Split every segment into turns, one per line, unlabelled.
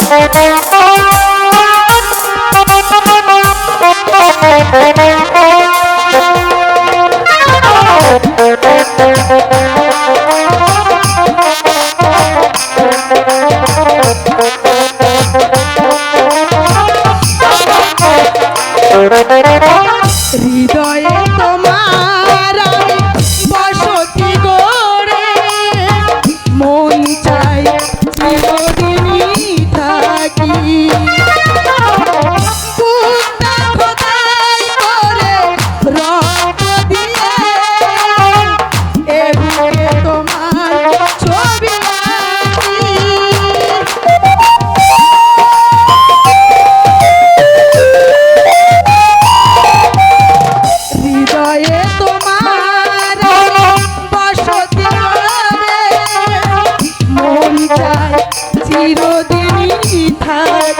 Thank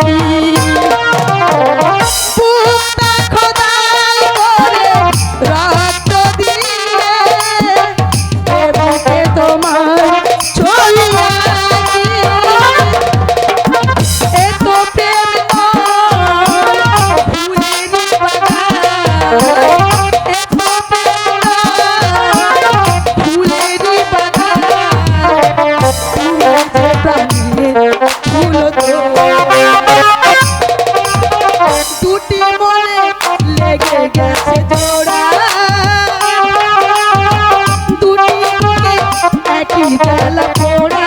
Thank you. দুটি মনে লেগে গেছে জোড়া। দুটি মনে একই বেলা পোড়া।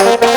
Thank you.